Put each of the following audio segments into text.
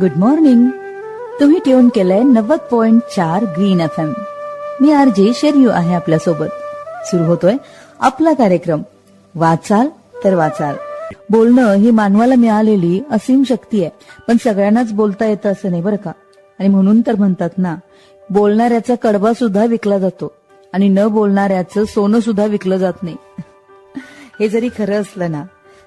Good morning तुम्ही tune केलंय नव्वद पॉइंट चार ग्रीन एफ एम मी आर जे शेरयू आहे आपल्यासोबत. सुरू होतोय आपला कार्यक्रम. वाचाल तर वाचाल. बोलणं ही मानवाला मिळालेली असीम शक्ती आहे. पण सगळ्यांनाच बोलता येतं असं नाही बरं का? आणि म्हणून तर म्हणतात ना बोलणाऱ्याचा कडबा सुद्धा विकला जातो. आणि न बोलणाऱ्याचं सोनं सुद्धा विकलं जात नाही. हे जरी खरं असलं ना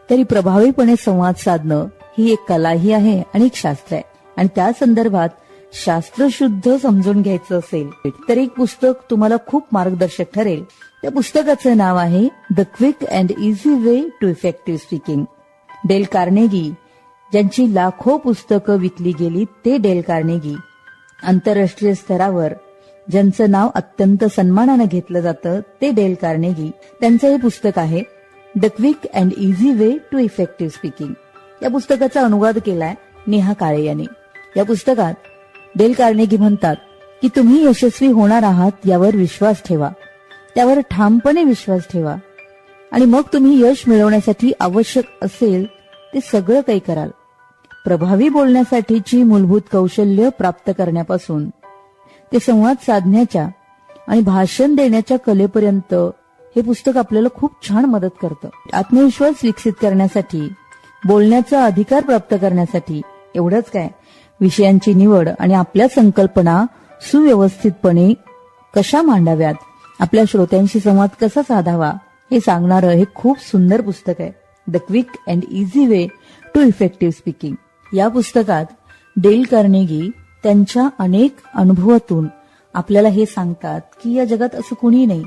तरी प्रभावीपणे संवाद साधणं ही एक कलाही आहे आणि एक शास्त्र आहे. आणि त्या संदर्भात शास्त्रशुद्ध समजून घ्यायचं असेल तर एक पुस्तक तुम्हाला खूप मार्गदर्शक ठरेल. त्या पुस्तकाचं नाव आहे the quick and easy way to effective speaking Dale Carnegie ज्यांची लाखो पुस्तकं विकली गेली ते डेल कार्नेगी. आंतरराष्ट्रीय स्तरावर ज्यांचं नाव अत्यंत सन्मानानं घेतलं जातं ते डेल कार्नेगी. त्यांचं हे पुस्तक आहे the quick and easy way to effective speaking या पुस्तकाचा अनुवाद केलाय नेहा काळे यांनी. या पुस्तकात डेल कार्नेगी म्हणतात की तुम्ही यशस्वी होणार आहात यावर विश्वास ठेवा. त्यावर ठामपणे विश्वास ठेवा. आणि मग तुम्ही यश मिळवण्यासाठी आवश्यक असेल ते सगळं काही कराल. प्रभावी बोलण्यासाठीची मूलभूत कौशल्य प्राप्त करण्यापासून ते संवाद साधण्याच्या आणि भाषण देण्याच्या कलेपर्यंत हे पुस्तक आपल्याला खूप छान मदत करतं. आत्मविश्वास विकसित करण्यासाठी बोलण्याचा अधिकार प्राप्त करण्यासाठी. एवढंच काय? विषयांची निवड आणि आपल्या संकल्पना सुव्यवस्थितपणे कशा मांडाव्यात? आपल्या श्रोत्यांशी संवाद कसा साधावा? हे सांगणारं हे खूप सुंदर पुस्तक आहे. The quick and easy way to effective speaking या पुस्तकात डेल कार्नेगी त्यांच्या अनेक अनुभवातून आपल्याला हे सांगतात की या जगात असं कुणी नाही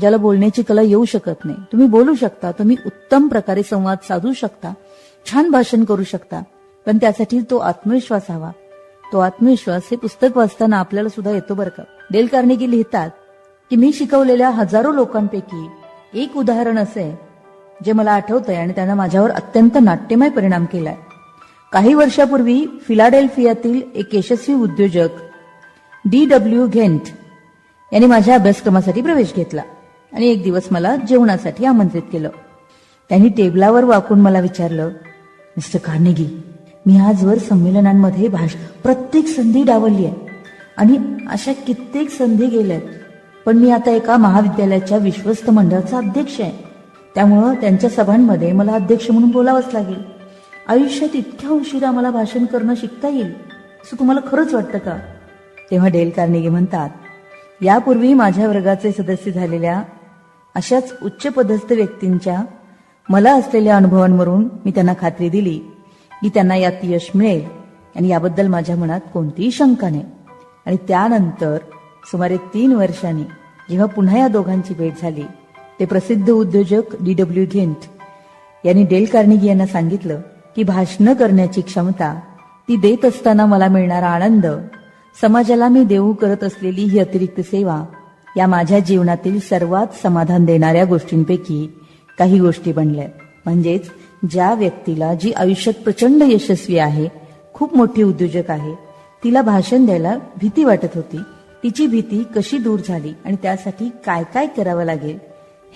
ज्याला बोलण्याची कला येऊ शकत नाही. तुम्ही बोलू शकता तुम्ही उत्तम प्रकारे संवाद साधू शकता छान भाषण करू शकता. पण त्यासाठी तो आत्मविश्वास हवा. तो आत्मविश्वास हे पुस्तक वाचताना आपल्याला सुद्धा येतो बरं का. डेल कार्नेगी लिहितात की मी शिकवलेल्या हजारो लोकांपैकी एक उदाहरण असे जे मला आठवतंय आणि त्यानं माझ्यावर अत्यंत नाट्यमय परिणाम केलाय. काही वर्षापूर्वी फिलाडेल्फियातील एक यशस्वी उद्योजक डी डब्ल्यू घेंट यांनी माझ्या अभ्यासक्रमासाठी प्रवेश घेतला आणि एक दिवस मला जेवणासाठी आमंत्रित केलं. त्यांनी टेबलावर वाकून मला विचारलं मिस्टर कार्नेगी मी आजवर संमेलनांमध्ये भाष प्रत्येक संधी डावलली आहे. आणि अशा कित्येक संधी गेल्यात. पण मी आता एका महाविद्यालयाच्या विश्वस्त मंडळाचा अध्यक्ष आहे. त्यामुळं त्यांच्या सभांमध्ये मला अध्यक्ष म्हणून बोलावंच लागेल. आयुष्यात इतक्या उशिरा मला भाषण करणं शिकता येईल असं तुम्हाला खरंच वाटतं का? तेव्हा डेल कार्नेगी म्हणतात यापूर्वी माझ्या वर्गाचे सदस्य झालेल्या अशाच उच्च पदस्थ व्यक्तींच्या मला असलेल्या अनुभवांवरून मी त्यांना खात्री दिली की त्यांना यात यश मिळेल. आणि याबद्दल माझ्या मनात कोणतीही शंका नाही. आणि त्यानंतर सुमारे तीन वर्षांनी जेव्हा पुन्हा या दोघांची भेट झाली ते प्रसिद्ध उद्योजक डी डब्ल्यू घेंट यांनी डेल कार्निगी यांना सांगितलं की भाषण करण्याची क्षमता ती देत असताना मला मिळणारा आनंद समाजाला मी देऊ करत असलेली ही अतिरिक्त सेवा या माझ्या जीवनातील सर्वात समाधान देणाऱ्या गोष्टींपैकी काही गोष्टी बनल्या. म्हणजेच ज्या व्यक्तीला जी आयुष्यात प्रचंड यशस्वी आहे खूप मोठी उद्योजक आहे तिला भाषण द्यायला भीती वाटत होती. तिची भीती कशी दूर झाली आणि त्यासाठी काय काय करावं लागेल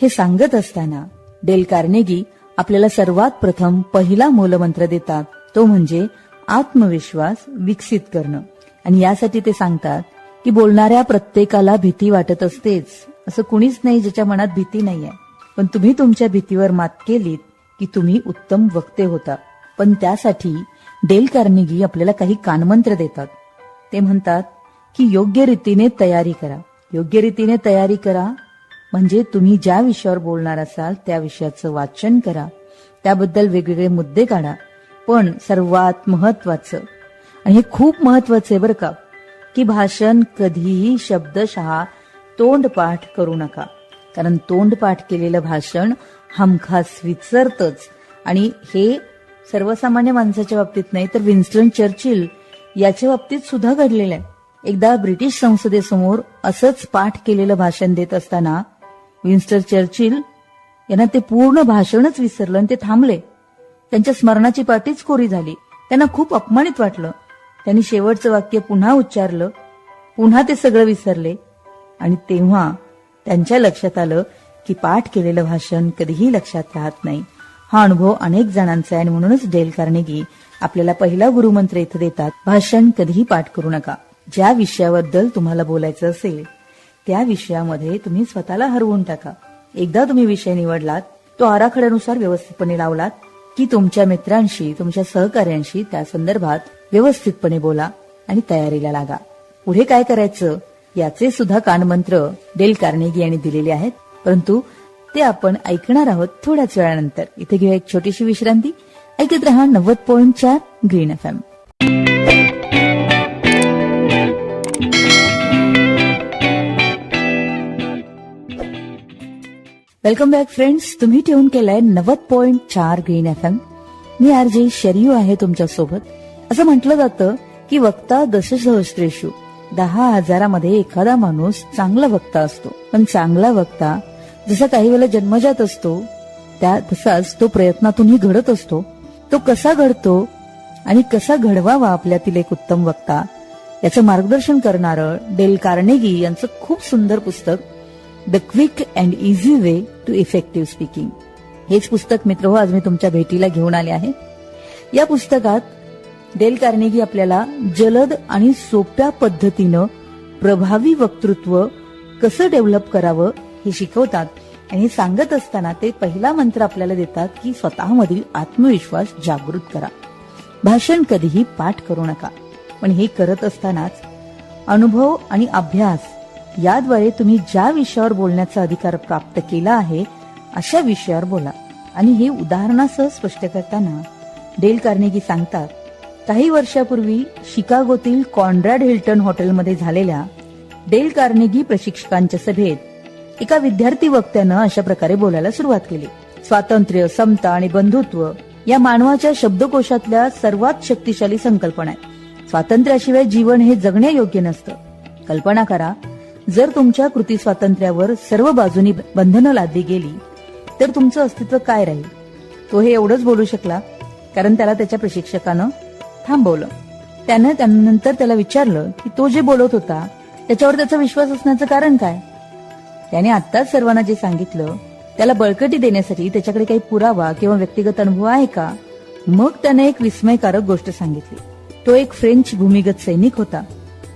हे सांगत असताना डेल कार्नेगी आपल्याला सर्वात प्रथम पहिला मूलमंत्र देतात. तो म्हणजे आत्मविश्वास विकसित करणं. आणि यासाठी ते सांगतात की बोलणाऱ्या प्रत्येकाला भीती वाटत असतेच असं कुणीच नाही ज्याच्या मनात भीती नाहीये. पण तुम्ही तुमच्या भीतीवर मात केलीत की तुम्ही उत्तम वक्ते होता. पण त्यासाठी डेल कार्नेगी आपल्याला काही कानमंत्र देतात. ते म्हणतात की योग्य रीतीने तयारी करा. योग्य रीतीने तयारी करा म्हणजे तुम्ही ज्या विषयावर बोलणार असाल त्या विषयाचं वाचन करा. त्याबद्दल वेगवेगळे मुद्दे काढा. पण सर्वात महत्वाचं आणि हे खूप महत्वाचं आहे बरं का की भाषण कधीही शब्दशहा तोंडपाठ करू नका. कारण तोंडपाठ केलेलं भाषण हमखास विसरतच आणि हे सर्वसामान्य माणसाच्या बाबतीत नाही तर विन्स्टन चर्चिल याच्या बाबतीत सुद्धा घडलेलं आहे. एकदा ब्रिटिश संसदेसमोर असंच पाठ केलेलं भाषण देत असताना विन्स्टर चर्चिल यांना ते पूर्ण भाषणच विसरलं आणि ते थांबले. त्यांच्या स्मरणाची पाठीच कोरी झाली. त्यांना खूप अपमानित वाटलं. त्यांनी शेवटचं वाक्य पुन्हा उच्चारलं. पुन्हा ते सगळं विसरले. आणि तेव्हा त्यांच्या लक्षात आलं की पाठ केलेलं भाषण कधीही लक्षात राहत नाही. हा अनुभव अनेक जणांचा आहे आणि म्हणूनच डेल कार्नेगी आपल्याला पहिला गुरुमंत्र इथं देतात भाषण कधीही पाठ करू नका. ज्या विषयाबद्दल तुम्हाला बोलायचं असेल त्या विषयामध्ये तुम्ही स्वतःला हरवून टाका. एकदा तुम्ही विषय निवडलात तो आराखड्यानुसार व्यवस्थितपणे लावलात की तुमच्या मित्रांशी तुमच्या सहकार्यांशी त्या संदर्भात व्यवस्थितपणे बोला आणि तयारीला लागा. पुढे काय करायचं? याचे सुद्धा कानमंत्र डेल कार्नेगी यांनी दिलेले आहेत. परंतु ते आपण ऐकणार आहोत थोड्याच वेळानंतर. इथे घेऊया एक छोटीशी विश्रांती. ऐकत रहा नव्वद पॉईंट चार green F M. Welcome back friends. तुम्ही ठेवून केलाय नव्वद पॉईंट चार ग्रीन एफ एम. मी आर जे शर्यू आहे तुमच्यासोबत असं म्हटलं जातं की वक्ता दशसहस्त्रेशू दहा हजारामध्ये एखादा माणूस चांगला वक्ता असतो. पण चांगला वक्ता जसा काही वेळेला जन्मजात असतो त्या तसाच तो प्रयत्नातूनही घडत असतो. तो कसा घडतो आणि कसा घडवावा आपल्यातील एक उत्तम वक्ता याचं मार्गदर्शन करणारं डेल कार्नेगी यांचं खूप सुंदर पुस्तक the quick and easy way to effective speaking हेच पुस्तक मित्र हो आज मी तुमच्या भेटीला घेऊन आले आहे. या पुस्तकात डेल कार्नेगी आपल्याला जलद आणि सोप्या पद्धतीनं प्रभावी वक्तृत्व कसं डेव्हलप करावं हे शिकवतात. आणि सांगत असताना ते पहिला मंत्र आपल्याला देतात की स्वतःमधील आत्मविश्वास जागृत करा. भाषण कधीही पाठ करू नका. पण हे करत असतानाच अनुभव आणि अभ्यास याद्वारे तुम्ही ज्या विषयावर बोलण्याचा अधिकार प्राप्त केला आहे अशा विषयावर बोला. आणि हे उदाहरणासह स्पष्ट करताना डेल कार्नेगी सांगतात काही वर्षापूर्वी शिकागोतील कॉन्ड्रॅड हिल्टन हॉटेलमध्ये झालेल्या डेल कार्नेगी प्रशिक्षकांच्या सभेत एका विद्यार्थी वक्त्यानं अशा प्रकारे बोलायला सुरुवात केली. स्वातंत्र्य समता आणि बंधुत्व या मानवाच्या शब्दकोशातल्या सर्वात शक्तिशाली संकल्पना आहे स्वातंत्र्याशिवाय जीवन हे जगण्यायोग्य नसतं. कल्पना करा जर तुमच्या कृती स्वातंत्र्यावर सर्व बाजूनी बंधनं लादली गेली तर तुमचं अस्तित्व काय राहील? तो हे एवढंच बोलू शकला कारण त्याला त्याच्या प्रशिक्षकानं थांबवलं. त्यानं त्यानंतर त्याला विचारलं की तो जे बोलत होता त्याच्यावर त्याचा विश्वास असण्याचं कारण काय? त्याने आत्ताच सर्वांना जे सांगितलं त्याला बळकटी देण्यासाठी त्याच्याकडे काही पुरावा किंवा व्यक्तिगत अनुभव आहे का? मग त्याने एक विस्मयकारक गोष्ट सांगितली. तो एक फ्रेंच भूमिगत सैनिक होता.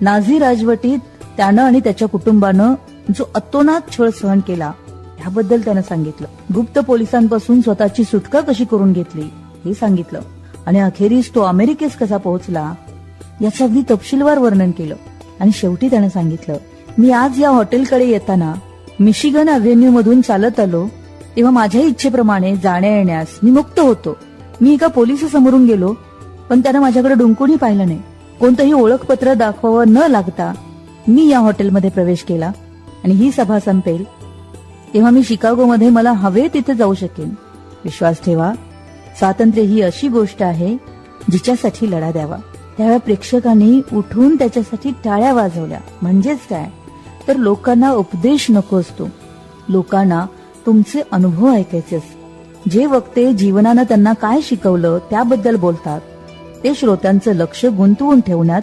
नाझी राजवटीत त्यानं आणि त्याच्या कुटुंबानं जो अतोनात छळ सहन केला त्याबद्दल त्यानं सांगितलं. गुप्त पोलिसांपासून स्वतःची सुटका कशी करून घेतली हे सांगितलं. आणि अखेरीस तो अमेरिकेस कसा पोहोचला याचं अगदी तपशीलवार वर्णन केलं. आणि शेवटी त्यानं सांगितलं मी आज या हॉटेलकडे येताना मिशिगन अव्हेन्यू मधून चालत आलो तेव्हा माझ्या इच्छेप्रमाणे जाण्या येण्यास मी मुक्त होतो. मी एका पोलिसासमोरून गेलो पण त्यानं माझ्याकडे डुंकूनही पाहिलं नाही. कोणतंही ओळखपत्र दाखवावं न लागता मी या हॉटेलमध्ये प्रवेश केला आणि ही सभा संपेल. तेव्हा मी शिकागोमध्ये मला हवे तिथे जाऊ शकेन. विश्वास ठेवा स्वातंत्र्य ही अशी गोष्ट आहे जिच्यासाठी लढा द्यावा. त्यावेळी प्रेक्षकांनी उठून त्याच्यासाठी टाळ्या वाजवल्या. म्हणजेच काय? तर लोकांना उपदेश नको असतो. लोकांना तुमचे अनुभव ऐकायचे जे वक्ते जीवनानं त्यांना काय शिकवलं त्याबद्दल बोलतात. ते श्रोत्यांचं लक्ष गुंतवून ठेवण्यात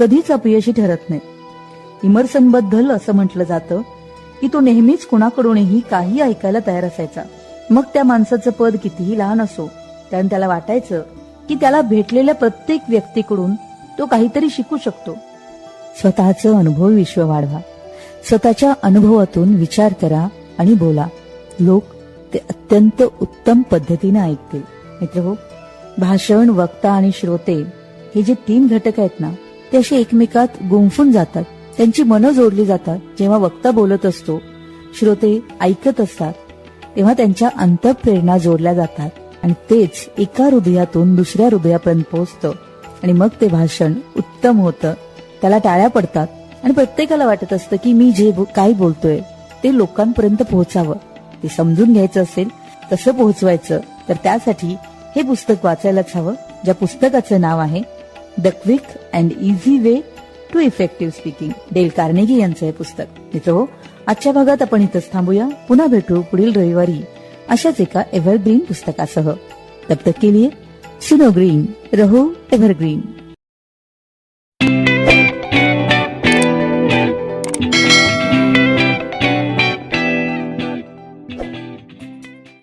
कधीच अपयशी ठरत नाही इमर्सनबद्दल असं म्हटलं जातं की तो नेहमीच कुणाकडूनही काही ऐकायला तयार असायचा. मग त्या माणसाचं पद कितीही लहान असो कारण त्याला वाटायचं की त्याला भेटलेल्या प्रत्येक व्यक्तीकडून तो काहीतरी शिकू शकतो. स्वतःचं अनुभव विश्व वाढवा. स्वतःच्या अनुभवातून विचार करा आणि बोला. लोक ते अत्यंत उत्तम पद्धतीने ऐकतील. मित्र हो भाषण वक्ता आणि श्रोते हे जे तीन घटक आहेत ना ते असे एकमेकात गुंफून जातात. त्यांची मनं जोडली जातात. जेव्हा वक्ता बोलत असतो श्रोते ऐकत असतात तेव्हा त्यांच्या अंतप्रेरणा जोडल्या जातात. आणि तेच एका हृदयातून दुसऱ्या हृदयापर्यंत पोहोचतं. आणि मग ते भाषण उत्तम होतं. त्याला टाळ्या पडतात. आणि प्रत्येकाला वाटत असतं की मी जे काय बोलतोय ते लोकांपर्यंत पोहोचावं. ते समजून घ्यायचं असेल तसं पोहोचवायचं तर त्यासाठी हे पुस्तक वाचायलाच हवं ज्या पुस्तकाचं नाव आहे the quick and easy way to effective speaking. Dale Carnegie यांचं हे पुस्तक. मित्र आजच्या भागात आपण इथंच थांबूया. पुन्हा भेटू पुढील रविवारी. अशाच एका एव्हरग्रीन पुस्तकासह. तब तक के लिए सुनो ग्रीन रहो एव्हरग्रीन